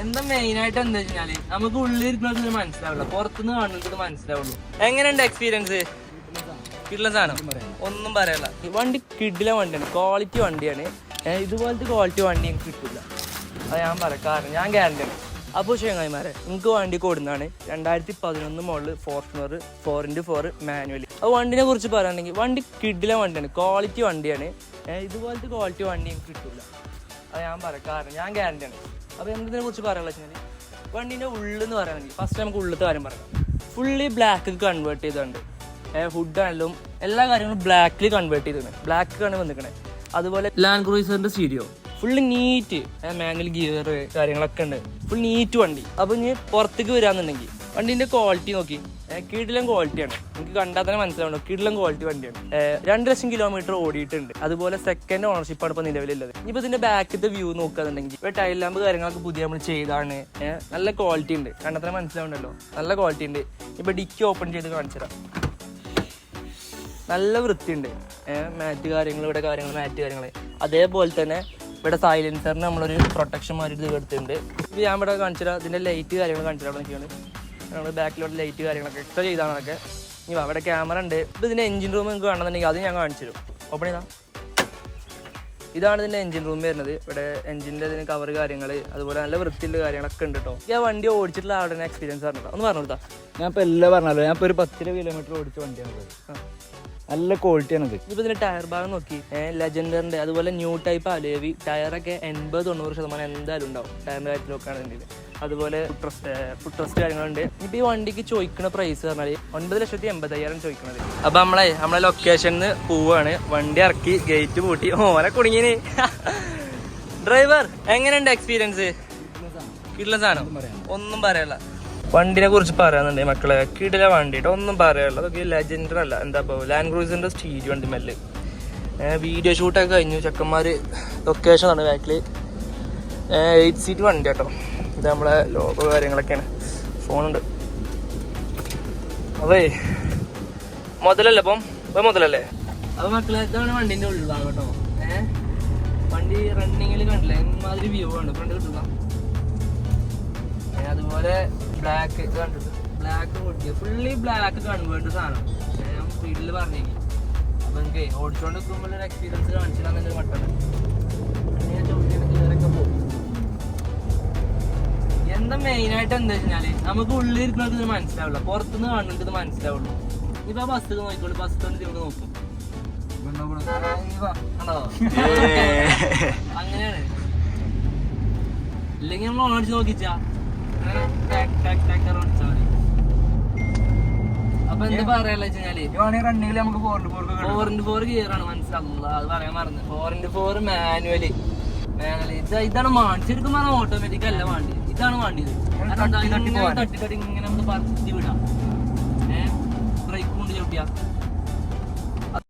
എന്താ മെയിൻ ആയിട്ട് എന്താ വെച്ചാൽ നമുക്ക് ഉള്ളിലിരിക്കുന്നത് മനസ്സിലാവില്ല പുറത്തുനിന്ന് കാണുന്നത് മനസ്സിലാവുള്ളൂ. എങ്ങനെയുണ്ട് എക്സ്പീരിയൻസ് കിട്ടുന്ന സാധനം. ഒന്നും പറയാനില്ല ഈ വണ്ടി കിഡിലെ വണ്ടിയാണ്. ക്വാളിറ്റി വണ്ടിയാണ്. ഇതുപോലത്തെ ക്വാളിറ്റി വണ്ടി എനിക്ക് കിട്ടില്ല. അത് ഞാൻ പറയാം. കാരണം ഞാൻ ഗ്യാരണ്ടി ഗ്യാരണ്ടിയാണ് അപ്പോൾ ചങ്ങായിമാരെ നിങ്ങൾക്ക് വണ്ടി കൊടുന്നാണ് രണ്ടായിരത്തി പതിനൊന്ന് model Fortuner four into four manually അപ്പോൾ വണ്ടിനെ കുറിച്ച് പറയുകയാണെങ്കിൽ വണ്ടി കിഡിലെ വണ്ടിയാണ്. ക്വാളിറ്റി വണ്ടിയാണ്. ഇതുപോലത്തെ ക്വാളിറ്റി വണ്ടി എനിക്ക് കിട്ടില്ല. അത് ഞാൻ പറയാം. കാരണം ഞാൻ ഗ്യാരണ്ടിയാണ് അപ്പോൾ എന്തിനെ കുറിച്ച് പറയാനുള്ള വെച്ചാൽ വണ്ടീന്റെ ഉള്ളെന്ന് പറയുകയാണെങ്കിൽ ഫസ്റ്റ് നമുക്ക് ഉള്ളത്തെ കാര്യം പറയാം. ഫുള്ളി ബ്ലാക്ക് കൺവേർട്ട് ചെയ്തിട്ടുണ്ട്. ഫുഡ് ആണെങ്കിലും എല്ലാ കാര്യങ്ങളും ബ്ലാക്കിൽ കൺവേർട്ട് ചെയ്തിട്ടുണ്ട്. ബ്ലാക്ക് ആണ് വന്നിരിക്കണേ. അതുപോലെ land ക്രൂസറിന്റെ stereo full neat manual gear കാര്യങ്ങളൊക്കെ ഉണ്ട്. ഫുൾ നീറ്റ് വണ്ടി. അപ്പോൾ ഇനി പുറത്തേക്ക് വരാന്നുണ്ടെങ്കിൽ വണ്ടീന്റെ ക്വാളിറ്റി നോക്കി. കീടിലം ക്വാളിറ്റിയാണ് എനിക്ക് കണ്ടാൽ തന്നെ മനസ്സിലാവണം കിടിലം ക്വാളിറ്റി വണ്ടിയാണ്. രണ്ട് ലക്ഷം കിലോമീറ്റർ ഓടിയിട്ടുണ്ട്. അതുപോലെ സെക്കൻഡ് ഓണർഷിപ്പാണ് ഇപ്പോൾ നിലവിലുള്ളത്. ഇപ്പോൾ ഇതിന്റെ ബാക്കിലത്തെ വ്യൂ നോക്കുകയാണെന്നുണ്ടെങ്കിൽ ഇപ്പോൾ ടൈൽ ലാമ്പ് കാര്യങ്ങളൊക്കെ പുതിയ നമ്മൾ ചെയ്താണ് നല്ല ക്വാളിറ്റി ഉണ്ട്. കണ്ടാൽ തന്നെ മനസ്സിലാവുണ്ടല്ലോ നല്ല ക്വാളിറ്റി ഉണ്ട്. ഇപ്പോൾ ഡിക്കി ഓപ്പൺ ചെയ്ത് കാണിച്ചു തരാം. നല്ല വൃത്തിയുണ്ട്. മാറ്റ് കാര്യങ്ങൾ ഇവിടെ കാര്യങ്ങൾ മാറ്റ് കാര്യങ്ങൾ. അതേപോലെ തന്നെ ഇവിടെ സൈലൻസറിന് നമ്മളൊരു പ്രൊട്ടക്ഷൻ മാറി ഇത് എടുത്തിട്ടുണ്ട്. ഞാൻ ഇവിടെ കാണിച്ചിട്ട് ഇതിന്റെ ലൈറ്റ് കാര്യങ്ങൾ കാണിച്ചിട്ട് അവിടെ നിൽക്കുകയാണ് നമ്മൾ ബാക്കിലോട്ട് ലൈറ്റ് കാര്യങ്ങളൊക്കെ എക്സ്ട്രാ ചെയ്താണ് അതൊക്കെ. ഇനി അവിടെ ക്യാമറ ഉണ്ട്. ഇപ്പോൾ ഇതിന്റെ എഞ്ചിൻ റൂം നിങ്ങൾക്ക് വേണമെന്നുണ്ടെങ്കിൽ അത് ഞാൻ കാണിച്ചു തരും. ഓപ്പൺ ചെയ്താ. ഇതാണ് ഇതിന്റെ എഞ്ചിൻ റൂം വരുന്നത്. ഇവിടെ എഞ്ചിന്റെ ഇതിന് കവർ കാര്യങ്ങൾ അതുപോലെ നല്ല വൃത്തിയുള്ള കാര്യങ്ങളൊക്കെ ഉണ്ട് കേട്ടോ ഞാൻ വണ്ടി ഓടിച്ചിട്ടുള്ള ആളുടെ എക്സ്പീരിയൻസ് പറഞ്ഞിട്ടോ ഒന്ന് പറഞ്ഞു കൊടുത്താ ഞാൻ ഇപ്പൊ എല്ലാം പറഞ്ഞല്ലോ. ഞാൻ ഇപ്പോൾ ഒരു പത്തിര കിലോമീറ്റർ ഓടിച്ച വണ്ടിയാണ് ഇത്. നല്ല ക്വാളിറ്റിയാണ് ഇത്. ഇപ്പൊ ഇതിന്റെ ടയർ ഭാഗം നോക്കി. ലെജൻഡറിന്റെ അതുപോലെ ന്യൂ ടൈപ്പ് അലേവി ടയറൊക്കെ എൺപത് തൊണ്ണൂറ് ശതമാനം എന്തായാലും ഉണ്ടാവും. ടയറിന്റെ കാര്യത്തിൽ നോക്കുകയാണെങ്കിൽ അതുപോലെ ഫുഡ് ട്രസ്റ്റ് കാര്യങ്ങളുണ്ട്. ഇപ്പൊ ഈ വണ്ടിക്ക് ചോദിക്കുന്ന പ്രൈസ് പറഞ്ഞാൽ ഒൻപത് ലക്ഷത്തി എൺപത്തയ്യായിരം ചോദിക്കുന്നത് അപ്പൊ നമ്മളെ നമ്മളെ ലൊക്കേഷനിൽ പോവാണ്. വണ്ടി ഇറക്കി ഗേറ്റ് പൂട്ടി. ഓനെ കുടുങ്ങിന്. ഡ്രൈവർ എങ്ങനെയുണ്ട് എക്സ്പീരിയൻസ് കിട്ടുന്ന സാധനം. ഒന്നും പറയാനില്ല. വണ്ടിനെ കുറിച്ച് പറയാന്നുണ്ടെങ്കിൽ മക്കളെ കിടില വണ്ടി ട്ടോ. ഒന്നും പറയാനുള്ളത് അതൊക്കെ ലെജൻഡർ അല്ല. എന്താ ഇപ്പോൾ ലാൻഡ് ക്രൂസിന്റെ സ്റ്റീരി വണ്ടി മെല്ല്. വീഡിയോ ഷൂട്ടൊക്കെ കഴിഞ്ഞു. ചെക്കന്മാർ ലൊക്കേഷൻ ആണ് ബാക്കിൽ എയ്റ്റ് സീറ്റ് വണ്ടി കേട്ടോ. ഇത് നമ്മളെ ലോഗോ കാര്യങ്ങളൊക്കെയാണ്. ഫോണുണ്ട്. അതേ മുതലല്ലേ അപ്പം ഇപ്പം മുതലല്ലേ? അപ്പം മക്കളെ ഇതാണ് വണ്ടിന്റെ ഉള്ളിലാണ് കേട്ടോ. ഏഹ് വണ്ടി റണ്ണിങ്ങിൽ കണ്ടില്ലേ? എന്മാതിരി വ്യൂ ആണ്. ഫ്രണ്ട് കിട്ടുന്ന അതുപോലെ ബ്ലാക്ക് കണ്ടിട്ട് ബ്ലാക്ക് ഓടിക്കുക ഫുള്ളി ബ്ലാക്ക് കൺവേർട്ട് സാധനം. ഞാൻ സ്പീഡിൽ പറഞ്ഞേക്ക് അപ്പൊ എനിക്ക് ഓടിച്ചോണ്ട് നിൽക്കുമ്പോൾ ഒരു എക്സ്പീരിയൻസ് കാണിച്ചില്ല പട്ടണം ഞാൻ ചോദിച്ചിട്ട് ക്ലിയറൊക്കെ പോകും എന്താ മെയിനായിട്ട് എന്താ വെച്ചാൽ നമുക്ക് ഉള്ളിലിരിക്കുന്നത് ഇത് മനസ്സിലാവില്ല. പുറത്തുനിന്ന് കാണുന്നത് ഇത് മനസ്സിലാവുള്ളൂ. ഇപ്പൊ ബസ് നോക്കിക്കോളൂ. ബസ് കൊണ്ട് ഇവിടെ നോക്കും. അങ്ങനെയാണ്. ഇല്ലെങ്കിൽ നമ്മൾ ഓണടിച്ച് നോക്കിച്ചാ. അപ്പൊ എന്താ പറയാനുള്ള വെച്ചാൽ റണ്ണിങ്ങിൽ നമുക്ക് ഫോറിന് ഫോർക്ക് ഫോർ ഇന്റു ഫോർ ഗിയർ ആണ് അത് പറയാൻ മറന്നു. Four into four manually manually ഇത് ഇതാണ് വാണ്ടി. ശരിക്കും പറഞ്ഞാൽ ഓട്ടോമാറ്റിക് അല്ല വാണ്ടി. ഇതാണ് വാണ്ടി. ഇത് കാരണം തട്ടി തട്ടി ഇങ്ങനെ നമുക്ക് പറത്തി വിടാം. ഏഹ് ബ്രേക്ക് കൊണ്ട് ചവിട്ടിയാ.